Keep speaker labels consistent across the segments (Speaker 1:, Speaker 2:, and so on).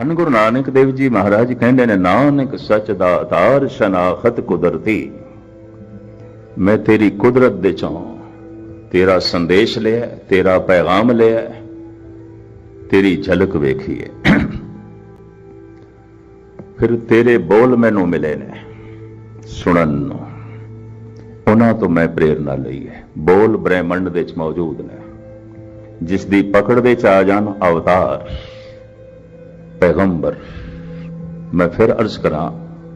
Speaker 1: ਧੰਨ ਗੁਰੂ ਨਾਨਕ ਦੇਵ ਜੀ ਮਹਾਰਾਜ ਕਹਿੰਦੇ ਨੇ, ਨਾਨਕ ਸੱਚ ਦਾ ਆਧਾਰ ਸ਼ਨਾਖਤ ਕੁਦਰਤੀ। ਮੈਂ ਤੇਰੀ ਕੁਦਰਤ ਦੇ ਚੋਂ ਤੇਰਾ ਸੰਦੇਸ਼ ਲਿਆ, ਤੇਰਾ ਪੈਗਾਮ ਲਿਆ, ਤੇਰੀ ਝਲਕ ਵੇਖੀ ਹੈ। ਫਿਰ ਤੇਰੇ ਬੋਲ ਮੈਨੂੰ ਮਿਲੇ ਨੇ ਸੁਣਨ ਨੂੰ। ਉਹਨਾਂ ਤੋਂ ਮੈਂ ਪ੍ਰੇਰਣਾ ਲਈ ਹੈ। ਬੋਲ ਬ੍ਰਹਿਮੰਡ ਦੇ ਵਿੱਚ ਮੌਜੂਦ ਨੇ। ਜਿਸ ਦੀ ਪਕੜ ਦੇ ਚ ਆ ਜਾਣ ਅਵਤਾਰ। ਪੈਗੰਬਰ, ਮੈਂ ਫਿਰ ਅਰਜ਼ ਕਰਾਂ,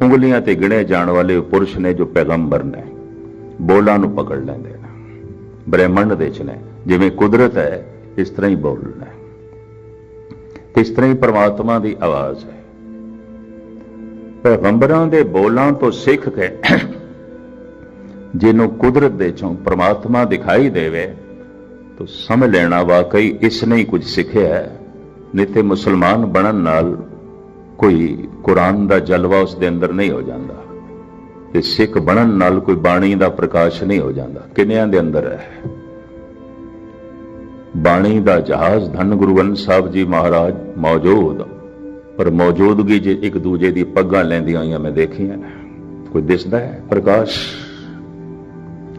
Speaker 1: ਉਂਗਲੀਆਂ ਤੇ ਗਿਣੇ ਜਾਣ ਵਾਲੇ ਪੁਰਸ਼ ਨੇ ਜੋ ਪੈਗੰਬਰ ਨੇ, ਬੋਲਾਂ ਨੂੰ ਪਕੜ ਲੈਂਦੇ ਨੇ, ਬ੍ਰਹਿਮੰਡ ਦੇ ਚ ਨੇ, ਜਿਵੇਂ ਕੁਦਰਤ ਹੈ, ਇਸ ਤਰ੍ਹਾਂ ਹੀ ਬੋਲਣਾ ਨੇ ਇਸ ਤਰ੍ਹਾਂ ਹੀ ਪ੍ਰਮਾਤਮਾ ਦੀ ਆਵਾਜ਼ ਹੈ। ਪੈਗੰਬਰਾਂ ਦੇ ਬੋਲਾਂ ਤੋਂ ਸਿੱਖ ਕੇ ਜਿਹਨੂੰ ਕੁਦਰਤ ਦੇ ਚੋਂ ਪ੍ਰਮਾਤਮਾ ਦਿਖਾਈ ਦੇਵੇ, ਤਾਂ ਸਮਝ ਲੈਣਾ ਵਾਕਈ ਇਸ ਨੇ ਹੀ ਕੁਝ ਸਿੱਖਿਆ ਹੈ। ਨਹੀਂ ਮੁਸਲਮਾਨ ਬਣਨ ਨਾਲ ਕੋਈ ਕੁਰਾਨ ਦਾ ਜਲਵਾ ਉਸ ਦੇ ਅੰਦਰ ਨਹੀਂ ਹੋ ਜਾਂਦਾ ਤੇ ਸਿੱਖ ਬਣਨ ਨਾਲ ਕੋਈ ਬਾਣੀ ਦਾ ਪ੍ਰਕਾਸ਼ ਨਹੀਂ ਹੋ ਜਾਂਦਾ। ਕਿੰਨਿਆਂ ਦੇ ਅੰਦਰ ਹੈ? ਬਾਣੀ ਦਾ ਜਹਾਜ਼ ਧੰਨ ਗੁਰੂ ਗ੍ਰੰਥ ਸਾਹਿਬ ਜੀ ਮਹਾਰਾਜ ਮੌਜੂਦ, ਪਰ ਮੌਜੂਦਗੀ ਜੇ ਇੱਕ ਦੂਜੇ ਦੀ ਪੱਗਾਂ ਲੈਂਦੀਆਂ ਹੋਈਆਂ ਮੈਂ ਦੇਖੀਆਂ, ਕੋਈ ਦਿਸਦਾ ਹੈ ਪ੍ਰਕਾਸ਼?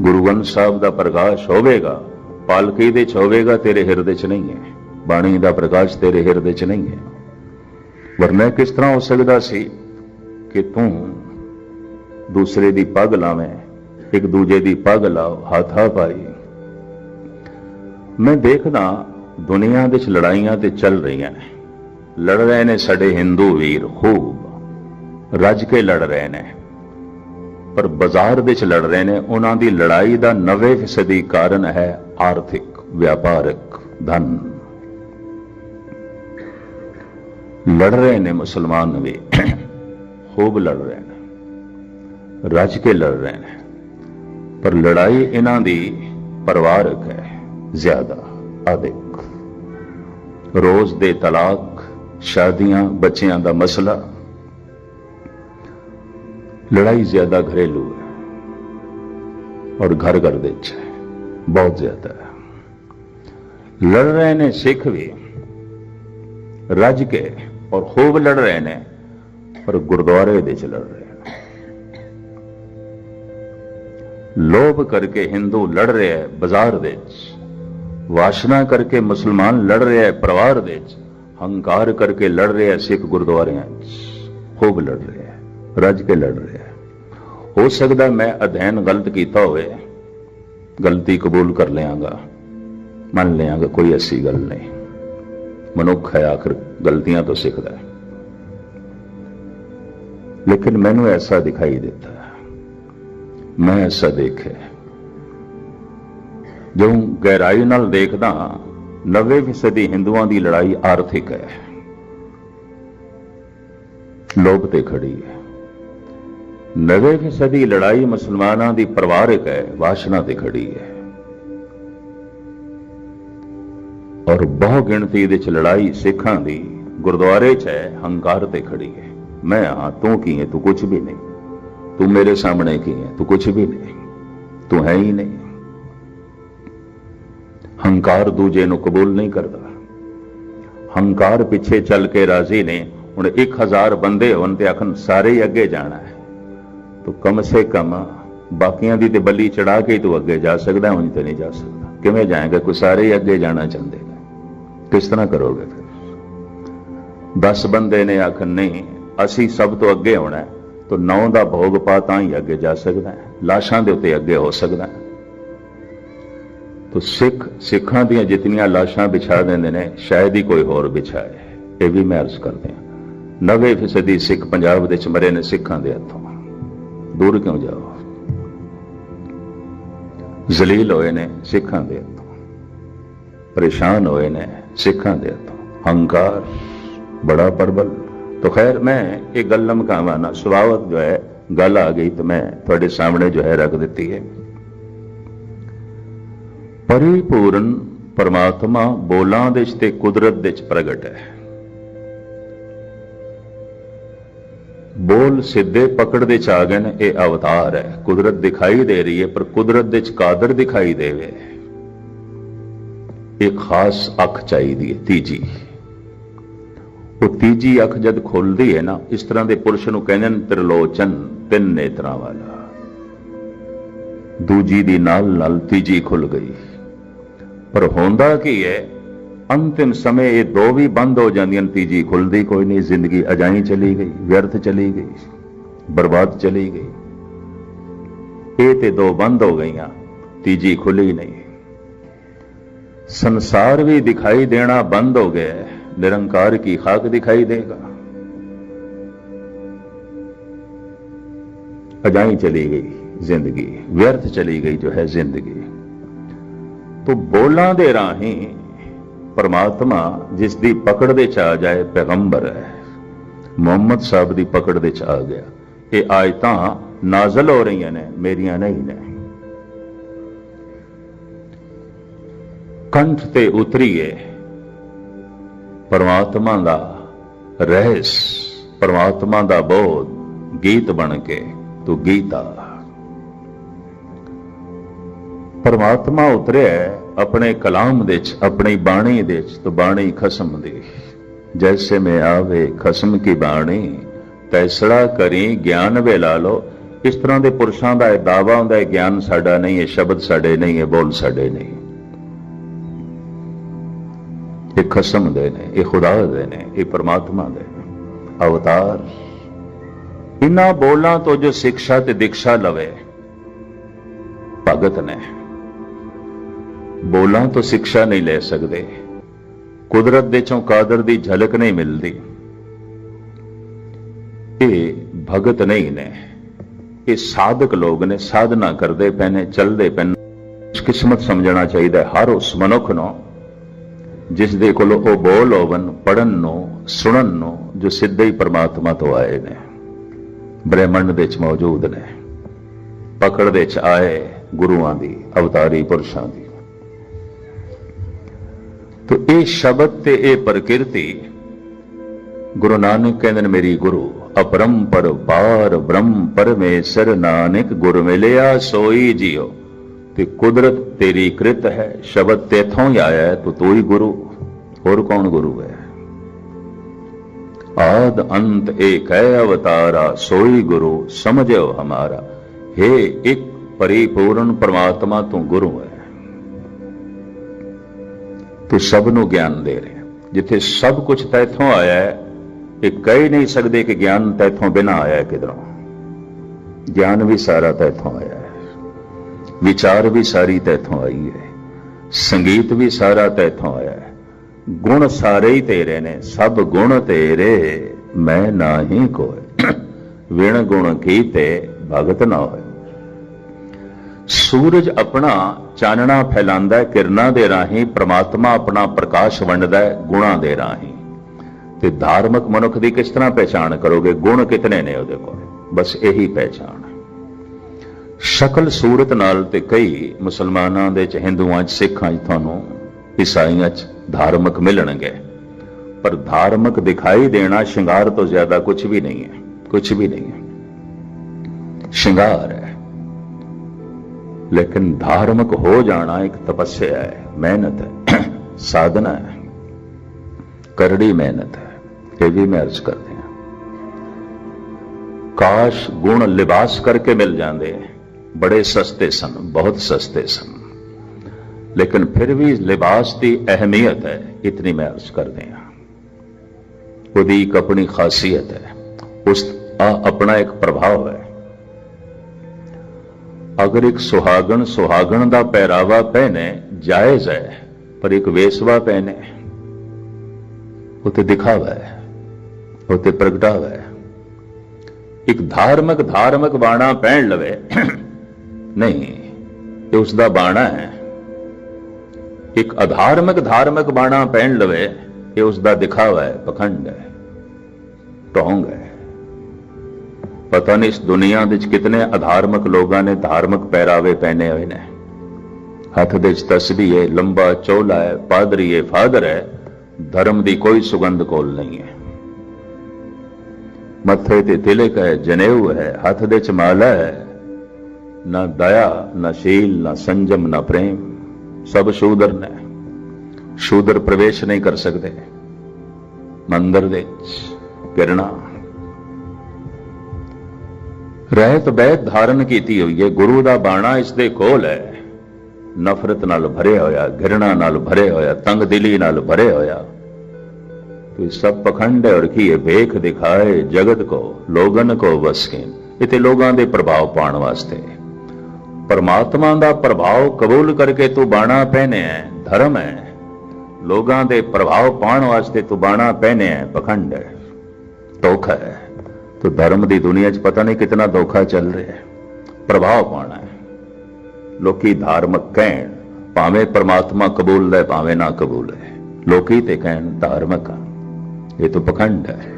Speaker 1: ਗੁਰੂ ਗ੍ਰੰਥ ਸਾਹਿਬ ਦਾ ਪ੍ਰਕਾਸ਼ ਹੋਵੇਗਾ, ਪਾਲਕੀ ਦੇ ਚ ਹੋਵੇਗਾ, ਤੇਰੇ ਹਿਰਦੇ ਚ ਨਹੀਂ ਹੈ। ਬਾਣੀ ਦਾ ਪ੍ਰਕਾਸ਼ ਤੇਰੇ ਹਿਰਦੇ ਚ ਨਹੀਂ ਹੈ। ਵਰਨਾ ਕਿਸ ਤਰ੍ਹਾਂ ਹੋ ਸਕਦਾ ਸੀ ਕਿ ਤੂੰ ਦੂਸਰੇ ਦੀ ਪੱਗ ਲਾਵੇਂ, ਇੱਕ ਦੂਜੇ ਦੀ ਪੱਗ ਲਾਓ, ਹੱਥਾ ਪਾਈ ਮੈਂ ਦੇਖਦਾ ਦੁਨੀਆ ਦੇ ਚ ਲੜਾਈਆਂ ਤੇ ਚੱਲ ਰਹੀਆਂ ਨੇ। ਲੜ ਰਹੇ ਨੇ ਸਾਡੇ ਹਿੰਦੂ ਵੀਰ, ਖੂਬ। ਰੱਜ ਕੇ ਲੜ ਰਹੇ ਨੇ। ਪਰ ਬਾਜ਼ਾਰ ਵਿੱਚ ਲੜ ਰਹੇ ਨੇ, ਉਹਨਾਂ ਦੀ ਲੜਾਈ ਦਾ 90% ਕਾਰਨ ਹੈ ਆਰਥਿਕ ਵਪਾਰਕ ਧਨ। ਲੜ ਰਹੇ ਨੇ ਮੁਸਲਮਾਨ ਵੀ। ਖੂਬ ਲੜ ਰਹੇ ਨੇ। ਰੱਜ ਕੇ ਲੜ ਰਹੇ ਨੇ। ਪਰ ਲੜਾਈ ਇਹਨਾਂ ਦੀ ਪਰਿਵਾਰਕ ਹੈ, ਜ਼ਿਆਦਾ ਅਧਿਕ। ਰੋਜ਼ ਦੇ ਤਲਾਕ, ਸ਼ਾਦੀਆਂ, ਬੱਚਿਆਂ ਦਾ ਮਸਲਾ। ਲੜਾਈ ਜ਼ਿਆਦਾ ਘਰੇਲੂ ਹੈ ਔਰ ਘਰ ਘਰ ਦੇ ਵਿੱਚ ਬਹੁਤ ਜ਼ਿਆਦਾ ਲੜ ਰਹੇ ਨੇ ਸਿੱਖ ਵੀ। ਰੱਜ ਕੇ ਔਰ ਖੂਬ ਲੜ ਰਹੇ ਨੇ, ਪਰ ਗੁਰਦੁਆਰੇ ਦੇ ਚ ਲੜ ਰਹੇ ਨੇ। ਲੋਭ ਕਰਕੇ ਹਿੰਦੂ ਲੜ ਰਿਹਾ ਹੈ ਬਾਜ਼ਾਰ ਦੇ ਵਿੱਚ, ਵਾਸ਼ਨਾ ਕਰਕੇ ਮੁਸਲਮਾਨ ਲੜ ਰਿਹਾ ਹੈ ਪਰਿਵਾਰ ਦੇ ਵਿੱਚ, ਹੰਕਾਰ ਕਰਕੇ ਲੜ ਰਿਹਾ ਹੈ ਸਿੱਖ ਗੁਰਦੁਆਰਿਆਂ 'ਚ ਖੂਬ ਲੜ ਰਿਹਾ ਹੈ, ਰੱਜ ਕੇ ਲੜ ਰਿਹਾ ਹੈ। ਹੋ ਸਕਦਾ ਮੈਂ ਅਧਿਐਨ ਗਲਤ ਕੀਤਾ ਹੋਵੇ, ਗਲਤੀ ਕਬੂਲ ਕਰ ਲਿਆਂਗਾ, ਮੰਨ ਲਿਆਂਗਾ, ਕੋਈ ਐਸੀ ਗੱਲ ਨਹੀਂ। ਮਨੁੱਖ ਹੈ ਆਖਰ ਗਲਤੀਆਂ ਤੋਂ ਸਿੱਖਦਾ ਹੈ। ਲੇਕਿਨ ਮੈਨੂੰ ਐਸਾ ਦਿਖਾਈ ਦਿੱਤਾ ਮੈਂ ਐਸਾ ਦੇਖਿਆ ਜਦੋਂ ਗਹਿਰਾਈ ਨਾਲ ਦੇਖਦਾ 90% ਹਿੰਦੂਆਂ ਦੀ ਲੜਾਈ ਆਰਥਿਕ ਹੈ। ਲੋਭ ਤੇ ਖੜੀ ਹੈ। 90% ਲੜਾਈ ਮੁਸਲਮਾਨਾਂ ਦੀ ਪਰਿਵਾਰਕ ਹੈ, ਵਾਸ਼ਨਾ ਤੇ ਖੜੀ ਹੈ। ਔਰ ਬਹੁ ਗਿਣਤੀ ਦੇ ਚ ਲੜਾਈ ਸਿੱਖਾਂ ਦੀ ਗੁਰਦੁਆਰੇ 'ਚ ਹੈ, ਹੰਕਾਰ ਤੇ ਖੜੀ ਹੈ। ਮੈਂ ਹਾਂ, ਤੂੰ ਕੀ ਹੈ? ਤੂੰ ਕੁਝ ਵੀ ਨਹੀਂ। ਤੂੰ ਮੇਰੇ ਸਾਹਮਣੇ ਕੀ ਹੈ? ਤੂੰ ਕੁਝ ਵੀ ਨਹੀਂ। ਤੂੰ ਹੈ ਹੀ ਨਹੀਂ। ਹੰਕਾਰ ਦੂਜੇ ਨੂੰ ਕਬੂਲ ਨਹੀਂ ਕਰਦਾ। ਹੰਕਾਰ ਪਿੱਛੇ ਚੱਲ ਕੇ ਰਾਜ਼ੀ ਨੇ। ਹੁਣ 1000 ਬੰਦੇ ਹੋਣ ਤੇ ਆਖਣ, ਸਾਰੇ ਹੀ ਅੱਗੇ ਜਾਣਾ ਹੈ। ਤੂੰ ਕਮ ਸੇ ਕਮ ਬਾਕੀਆਂ ਦੀ ਤੇ ਬੱਲੀ ਚੜਾ ਕੇ ਹੀ ਤੂੰ ਅੱਗੇ ਜਾ ਸਕਦਾ ਉਂਝ ਤੇ ਨਹੀਂ ਜਾ ਸਕਦਾ। ਕਿਵੇਂ ਜਾਏਗਾ? ਕੋਈ ਸਾਰੇ ਹੀ ਅੱਗੇ ਜਾਣਾ ਚਾਹੁੰਦੇ। ਕਿਸ ਤਰ੍ਹਾਂ ਕਰੋਗੇ? ਫਿਰ 10 ਬੰਦੇ ਨੇ ਆਖਣ, ਨਹੀਂ, ਅਸੀਂ ਸਭ ਤੋਂ ਅੱਗੇ ਹੋਣਾ ਹੈ। ਤੋ ਨੌ ਦਾ ਭੋਗ ਪਾ ਤਾਂ ਹੀ ਅੱਗੇ ਜਾ ਸਕਦਾ ਹੈ। ਲਾਸ਼ਾਂ ਦੇ ਉੱਤੇ ਅੱਗੇ ਹੋ ਸਕਦਾ ਹੈ। ਤੋ ਸਿੱਖ, ਸਿੱਖਾਂ ਦੀਆਂ ਜਿਤਨੀਆਂ ਲਾਸ਼ਾਂ ਵਿਛਾ ਦਿੰਦੇ ਨੇ, ਸ਼ਾਇਦ ਹੀ ਕੋਈ ਹੋਰ ਵਿਛਾਏ। ਇਹ ਵੀ ਮੈਂ ਅਰਜ਼ ਕਰਦੇ ਹਾਂ। 90% ਸਿੱਖ ਪੰਜਾਬ ਦੇ ਚ ਮਰੇ ਨੇ ਸਿੱਖਾਂ ਦੇ ਹੱਥੋਂ। ਦੂਰ ਕਿਉਂ ਜਾਓ? ਜ਼ਲੀਲ ਹੋਏ ਨੇ ਸਿੱਖਾਂ ਦੇ ਹੱਥੋਂ। ਪਰੇਸ਼ਾਨ ਹੋਏ ਨੇ ਸਿੱਖਾਂ ਦੇ ਹੱਥੋਂ ਹੰਕਾਰ ਬੜਾ ਪਰਬਲ तो खैर मैं ये गल लमकावा ना सुभावक जो है गल आ गई तो मैं थोड़े सामने जो है रख देती है परिपूर्ण परमात्मा बोलां ਦੇ ਚ ਤੇ ਕੁਦਰਤ ਦੇ ਚ ਪ੍ਰਗਟ ਹੈ ਬੋਲ ਸਿੱਧੇ ਪਕੜ ਦੇ ਚ ਆ ਗਏ ਨੇ ਇਹ ਅਵਤਾਰ ਹੈ ਕੁਦਰਤ ਦਿਖਾਈ ਦੇ ਰਹੀ ਹੈ ਪਰ ਕੁਦਰਤ ਦੇ ਚ ਕਾਦਰ ਦਿਖਾਈ ਦੇਵੇ ਇੱਕ ਖਾਸ ਅੱਖ ਚਾਹੀਦੀ ਹੈ ਤੀਜੀ। ਉਹ ਤੀਜੀ ਅੱਖ ਜਦ ਖੁੱਲਦੀ ਹੈ ਨਾ ਇਸ ਤਰ੍ਹਾਂ ਦੇ ਪੁਰਸ਼ ਨੂੰ ਕਹਿੰਦੇ ਨੇ ਤ੍ਰਿਲੋਚਨ ਤਿੰਨ ਨੇਤਰਾਂ ਵਾਲਾ। ਦੂਜੀ ਦੀ ਨਾਲ ਨਾਲ ਤੀਜੀ ਖੁੱਲ ਗਈ। ਪਰ ਹੁੰਦਾ ਕੀ ਹੈ ਅੰਤਿਮ ਸਮੇਂ ਇਹ ਦੋ ਵੀ ਬੰਦ ਹੋ ਜਾਂਦੀਆਂ ਨੇ, ਤੀਜੀ ਖੁੱਲਦੀ ਕੋਈ ਨਹੀਂ ਜ਼ਿੰਦਗੀ ਅਜਾਈ ਚਲੀ ਗਈ ਵਿਅਰਥ ਚਲੀ ਗਈ ਬਰਬਾਦ ਚਲੀ ਗਈ। ਇਹ ਤੇ ਦੋ ਬੰਦ ਹੋ ਗਈਆਂ ਤੀਜੀ ਖੁੱਲੀ ਨਹੀਂ। ਸੰਸਾਰ ਵੀ ਦਿਖਾਈ ਦੇਣਾ ਬੰਦ ਹੋ ਗਿਆ ਹੈ। ਨਿਰੰਕਾਰ ਕੀ ਖਾਕ ਦਿਖਾਈ ਦੇਗਾ। ਅਜਾਈ ਚਲੀ ਗਈ ਜ਼ਿੰਦਗੀ, ਵਿਅਰਥ ਚਲੀ ਗਈ ਜੋ ਹੈ ਜ਼ਿੰਦਗੀ। ਤੋ ਬੋਲਾਂ ਦੇ ਰਾਹੀਂ ਪਰਮਾਤਮਾ ਜਿਸ ਦੀ ਪਕੜ ਦੇ ਚ ਆ ਜਾਏ ਪੈਗੰਬਰ ਹੈ। ਮੁਹੰਮਦ ਸਾਹਿਬ ਦੀ ਪਕੜ ਦੇ ਚ ਆ ਗਿਆ। ਇਹ ਆਇਤਾਂ ਨਾਜ਼ਲ ਹੋ ਰਹੀਆਂ ਨੇ, ਮੇਰੀਆਂ ਨਹੀਂ ਨੇ। ਕੰਠ ਤੇ ਉਤਰੀਏ। ਪਰਮਾਤਮਾ ਦਾ ਰਹਿਸ, ਪਰਮਾਤਮਾ ਦਾ ਬੋਧ ਗੀਤ ਬਣ ਕੇ ਤੂੰ ਗੀਤਾ। ਪਰਮਾਤਮਾ ਉਤਰਿਆ ਆਪਣੇ ਕਲਾਮ ਦੇ ਚ, ਆਪਣੀ ਬਾਣੀ ਦੇ ਚ, ਤੂੰ ਬਾਣੀ ਖਸਮ ਦੀ। ਜੈਸੇ ਮੈਂ ਆਵੇ ਖਸਮ ਕੀ ਬਾਣੀ, ਤੈਸੜਾ ਕਰੀ ਗਿਆਨ ਵੇ ਲਾ ਲੋ ਇਸ ਤਰ੍ਹਾਂ ਦੇ ਪੁਰਸ਼ਾਂ ਦਾ ਇਹ ਦਾਵਾ ਹੁੰਦਾ ਹੈ, ਗਿਆਨ ਸਾਡਾ ਨਹੀਂ ਹੈ ਸ਼ਬਦ ਸਾਡੇ ਨਹੀਂ ਹੈ ਬੋਲ ਸਾਡੇ ਨਹੀਂ। ਇਹ ਖਸਮ ਦੇ ਨੇ, ਇਹ ਖੁਦਾ ਦੇ ਨੇ, ਇਹ ਪਰਮਾਤਮਾ ਦੇ ਨੇ। ਅਵਤਾਰ, ਇਨ੍ਹਾਂ ਬੋਲਾਂ ਤੋਂ ਜੋ ਸਿੱਖਿਆ ਤੇ ਦੀਕਸ਼ਾ ਲਵੇ, ਭਗਤ ਨੇ। ਬੋਲਾਂ ਤੋਂ ਸਿੱਖਿਆ ਨਹੀਂ ਲੈ ਸਕਦੇ। ਕੁਦਰਤ ਦੇ ਚੋਂ ਕਾਦਰ ਦੀ ਝਲਕ ਨਹੀਂ ਮਿਲਦੀ। ਇਹ ਭਗਤ ਨਹੀਂ ਨੇ। ਇਹ ਸਾਧਕ ਲੋਕ ਨੇ, ਸਾਧਨਾ ਕਰਦੇ ਪਏ ਨੇ ਚੱਲਦੇ ਪਏ ਕਿਸਮਤ ਸਮਝਣਾ ਚਾਹੀਦਾ ਹਰ ਉਸ ਮਨੁੱਖ ਨੂੰ ਜਿਸ ਦੇ ਕੋਲ ਉਹ ਬੋਲ ਹੋਵਨ ਪੜਨ ਨੂੰ, ਸੁਣਨ ਨੂੰ, ਜੋ ਸਿੱਧੇ ਹੀ ਪਰਮਾਤਮਾ ਤੋਂ ਆਏ ਨੇ। ਬ੍ਰਹਿਮੰਡ ਦੇ ਵਿੱਚ ਮੌਜੂਦ ਨੇ। ਪਕੜ ਦੇ ਵਿੱਚ ਆਏ ਗੁਰੂਆਂ ਦੀ, ਅਵਤਾਰੀ ਪੁਰਸ਼ਾਂ ਦੀ। ਤੋ ਇਹ ਸ਼ਬਦ ਤੇ ਇਹ ਪ੍ਰਕਿਰਤੀ ਗੁਰੂ ਨਾਨਕ ਕਹਿੰਦੇ ਨੇ, ਮੇਰੀ ਗੁਰੂ, ਅਪਰੰਪਰ ਪਾਰ ਬ੍ਰਹਮ ਪਰਮੇਸ਼ਰ ਨਾਨਕ ਗੁਰ ਮਿਲਿਆ, ਸੋਈ ਜਿਉ ਤੇ ਕੁਦਰਤ ਤੇਰੀ ਕ੍ਰਿਤ ਹੈ, ਸ਼ਬਦ ਤੇਥੋਂ ਹੀ ਆਇਆ ਹੈ, ਤੂੰ ਤੂੰ ਹੀ ਗੁਰੂ, ਹੋਰ ਕੌਣ ਗੁਰੂ ਹੈ? ਆਦ ਅੰਤ ਏਕ ਹੈ ਅਵਤਾਰਾ, ਸੋਈ ਗੁਰੂ, ਸਮਝਿਓ ਹਮਾਰਾ। हे ਇੱਕ ਪਰਿਪੂਰਨ ਪਰਮਾਤਮਾ, ਤੂੰ ਗੁਰੂ ਹੈ। ਤੂੰ ਸਭ ਨੂੰ ਗਿਆਨ ਦੇ ਰਿਹਾ ਜਿੱਥੇ ਸਭ ਕੁਝ ਤੈਥੋਂ ਆਇਆ ਹੈ, ਇਹ ਕਹਿ ਨਹੀਂ ਸਕਦੇ ਕਿ ਗਿਆਨ ਤੈਥੋਂ ਬਿਨਾ ਆਇਆ ਕਿਧਰੋਂ। ਗਿਆਨ ਵੀ ਸਾਰਾ ਤੈਥੋਂ ਆਇਆ ਵਿਚਾਰ ਵੀ ਸਾਰੀ ਤੈਥੋਂ ਆਈ ਹੈ, ਸੰਗੀਤ ਵੀ ਸਾਰਾ ਤੈਥੋਂ ਆਇਆ ਹੈ। ਗੁਣ ਸਾਰੇ ਹੀ ਤੇਰੇ ਨੇ, ਸਭ ਗੁਣ ਤੇਰੇ, ਮੈਂ ਨਾਹੀ ਕੋਇ। ਵਿਣ ਗੁਣ ਕੀਤੇ ਭਗਤ ਨਾ ਹੋਏ ਸੂਰਜ ਆਪਣਾ ਚਾਨਣਾ ਫੈਲਾਉਂਦਾ ਹੈ, ਕਿਰਨਾਂ ਦੇ ਰਾਹੀਂ ਪ੍ਰਮਾਤਮਾ ਆਪਣਾ ਪ੍ਰਕਾਸ਼ ਵੰਡਦਾ ਹੈ, ਗੁਣਾਂ ਦੇ ਰਾਹੀਂ। ਤੇ ਧਾਰਮਿਕ ਮਨੁੱਖ ਦੀ ਕਿਸ ਤਰ੍ਹਾਂ ਪਛਾਣ ਕਰੋਗੇ? ਗੁਣ ਕਿਤਨੇ ਨੇ ਉਹਦੇ ਕੋਲ? ਬਸ ਇਹੀ ਪਛਾਣ ਸ਼ਕਲ ਸੂਰਤ ਨਾਲ ਤੇ ਕਈ ਮੁਸਲਮਾਨਾਂ ਦੇ ਚ ਹਿੰਦੂਆਂ ਚ, ਸਿੱਖਾਂ ਚ ਤੁਹਾਨੂੰ ਈਸਾਈਆਂ ਚ ਧਾਰਮਿਕ ਮਿਲਣਗੇ। ਪਰ ਧਾਰਮਿਕ ਦਿਖਾਈ ਦੇਣਾ ਸ਼ਿੰਗਾਰ ਤੋਂ ਜ਼ਿਆਦਾ ਕੁਝ ਵੀ ਨਹੀਂ ਹੈ ਕੁਝ ਵੀ ਨਹੀਂ ਹੈ। ਸ਼ਿੰਗਾਰ ਹੈ। ਲੇਕਿਨ ਧਾਰਮਿਕ ਹੋ ਜਾਣਾ ਇੱਕ ਤਪੱਸਿਆ ਹੈ, ਮਿਹਨਤ ਹੈ, ਸਾਧਨਾ ਹੈ। ਕਰੜੀ ਮਿਹਨਤ ਹੈ, ਇਹ ਵੀ ਮੈਂ ਅਰਜ਼ ਕਰਦੇ ਹਾਂ। ਕਾਸ਼ ਗੁਣ ਲਿਬਾਸ ਕਰਕੇ ਮਿਲ ਜਾਂਦੇ। ਬੜੇ ਸਸਤੇ ਸਨ, ਬਹੁਤ ਸਸਤੇ ਸਨ। ਲੇਕਿਨ ਫਿਰ ਵੀ ਲਿਬਾਸ ਦੀ ਅਹਿਮੀਅਤ ਹੈ, ਇਤਨੀ ਮੈਂ ਅਰਜ਼ ਕਰਦੇ ਹਾਂ। ਉਹਦੀ ਇੱਕ ਆਪਣੀ ਖਾਸੀਅਤ ਹੈ, ਉਸ ਆਪਣਾ ਇੱਕ ਪ੍ਰਭਾਵ ਹੈ। ਅਗਰ ਇੱਕ ਸੁਹਾਗਣ ਸੁਹਾਗਣ ਦਾ ਪਹਿਰਾਵਾ ਪਹਿਨੇ, ਜਾਇਜ਼ ਹੈ, ਪਰ ਇੱਕ ਵੇਸਵਾ ਪਹਿਨੇ ਉਤੇ ਦਿਖਾਵਾ ਹੈ ਉਤੇ ਪ੍ਰਗਟਾਵਾ ਹੈ। ਇੱਕ ਧਾਰਮਿਕ ਧਾਰਮਿਕ ਬਾਣਾ ਪਹਿਨ ਲਵੇ ਨਹੀਂ, ਇਹ ਉਸ ਦਾ ਬਾਣਾ ਹੈ। ਇੱਕ ਅਧਾਰਮਿਕ ਧਾਰਮਿਕ ਬਾਣਾ ਪਹਿਨ ਲਵੇ, ਇਹ ਉਸ ਦਾ ਦਿਖਾਵਾ ਹੈ, ਪਖੰਡ ਹੈ ਢੋਂਗ ਹੈ। ਪਤਾ ਨਹੀਂ ਇਸ ਦੁਨੀਆ ਵਿੱਚ ਕਿਤਨੇ ਅਧਾਰਮਿਕ ਲੋਕਾਂ ਨੇ ਧਾਰਮਿਕ ਪਹਿਰਾਵੇ ਪਹਿਨੇ ਹੋਏ ਨੇ। ਹੱਥ ਦੇ ਵਿੱਚ ਤਸਬੀਹ ਹੈ, ਲੰਬਾ ਚੋਲਾ ਹੈ, ਪਾਦਰੀ ਹੈ, ਫਾਦਰ ਹੈ, ਧਰਮ ਦੀ ਕੋਈ ਸੁਗੰਧ ਕੋਲ ਨਹੀਂ ਹੈ। ਮੱਥੇ ਤੇ ਤਿਲਕ ਹੈ, ਜਨੇਊ ਹੈ, ਹੱਥ ਦੇ ਚ ਮਾਲਾ ਹੈ ਨਾ ਦਇਆ ਨਾ ਸ਼ੀਲ ਨਾ ਸੰਜਮ ਨਾ ਪ੍ਰੇਮ ਸਭ ਸ਼ੂਦਰ ਨੇ ਸ਼ੂਦਰ ਪ੍ਰਵੇਸ਼ ਨਹੀਂ ਕਰ ਸਕਦੇ ਮੰਦਰ ਦੇ ਵਿੱਚ ਕਿਰਣਾ ਰਹਿਤ ਬੈਤ ਧਾਰਨ ਕੀਤੀ ਹੋਈ ਹੈ ਗੁਰੂ ਦਾ ਬਾਣਾ ਇਸ ਦੇ ਕੋਲ ਹੈ ਨਫ਼ਰਤ ਨਾਲ ਭਰਿਆ ਹੋਇਆ ਘਿਰਣਾ ਨਾਲ ਭਰਿਆ ਹੋਇਆ ਤੰਗ ਦਿਲੀ ਨਾਲ ਭਰਿਆ ਹੋਇਆ तो सब ਪਖੰਡ ਹੈ ਔਰ ਕੀ ਇਹ ਵੇਖ ਦਿਖਾਏ ਜਗਤ ਕੋ ਲੋਗਨ ਕੋ ਵਸਕੇ ਇਤੇ ਲੋਕਾਂ ਦੇ ਪ੍ਰਭਾਵ ਪਾਉਣ ਵਾਸਤੇ ਪਰਮਾਤਮਾ ਦਾ ਪ੍ਰਭਾਵ ਕਬੂਲ ਕਰਕੇ ਤੂੰ ਬਾਣਾ ਪਹਿਨੇ ਹੈ ਧਰਮ ਹੈ ਲੋਕਾਂ ਦੇ ਪ੍ਰਭਾਵ ਪਾਉਣ ਵਾਸਤੇ ਤੂੰ ਬਾਣਾ ਪਹਿਨੇ ਹੈ ਪਖੰਡ ਹੈ ਧੋਖਾ ਹੈ ਤੂੰ ਧਰਮ ਦੀ ਦੁਨੀਆ 'ਚ ਪਤਾ ਨਹੀਂ ਕਿਤਨਾ ਧੋਖਾ ਚੱਲ ਰਿਹਾ ਹੈ ਪ੍ਰਭਾਵ ਪਾਉਣਾ ਹੈ ਲੋਕੀ ਧਾਰਮਿਕ ਕਹਿਣ, ਭਾਵੇਂ ਪਰਮਾਤਮਾ ਕਬੂਲ ਹੈ ਭਾਵੇਂ ਨਾ ਕਬੂਲ ਹੈ ਲੋਕੀ ਤੇ ਕਹਿਣ ਧਾਰਮਿਕ ਇਹ ਤਾਂ ਪਖੰਡ ਹੈ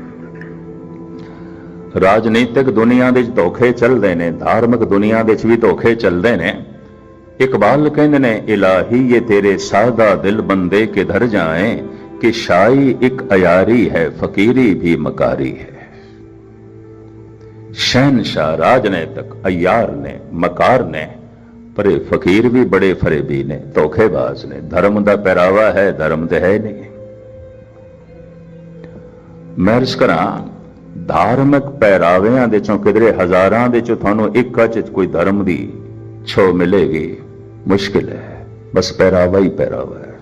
Speaker 1: ਰਾਜਨੀਤਿਕ ਦੁਨੀਆ ਦੇ ਵਿੱਚ ਧੋਖੇ ਚੱਲਦੇ ਨੇ, ਧਾਰਮਿਕ ਦੁਨੀਆ ਦੇ ਵਿੱਚ ਵੀ ਧੋਖੇ ਚੱਲਦੇ ਨੇ। ਇਕਬਾਲ ਕਹਿੰਦੇ ਨੇ, ਇਲਾਹੀ, ਇਹ ਤੇਰੇ ਸਾਦਾ ਦਿਲ ਬੰਦੇ ਕਿਧਰ ਜਾਏ? ਕਿ ਸ਼ਾਈ ਇੱਕ ਅਯਾਰੀ ਹੈ, ਫਕੀਰੀ ਵੀ ਮਕਾਰੀ ਹੈ। ਸ਼ਹਿਨशाह ਰਾਜਨੀਤਿਕ ਅਯਾਰ ਨੇ, ਮਕਾਰ ਨੇ, ਪਰ ਇਹ ਫਕੀਰ ਵੀ ਬੜੇ ਫਰੇਬੀ ਨੇ, ਧੋਖੇਬਾਜ਼ ਨੇ। ਧਰਮ ਦਾ ਪਹਿਰਾਵਾ ਹੈ, ਧਰਮ ਤੇ ਹੈ ਨਹੀਂ। ਮੈਂ ਅਰਜ਼ ਕਰਾਂ ਧਾਰਮਿਕ ਪਹਿਰਾਵਿਆਂ ਦੇ ਚੋਂ ਕਿਧਰੇ ਹਜ਼ਾਰਾਂ ਦੇ ਚੋਂ ਤੁਹਾਨੂੰ ਇੱਕ ਚ ਕੋਈ ਧਰਮ ਦੀ ਛੋ ਮਿਲੇਗੀ। ਮੁਸ਼ਕਿਲ ਹੈ। ਬਸ ਪਹਿਰਾਵਾ ਹੀ ਪਹਿਰਾਵਾ ਹੈ।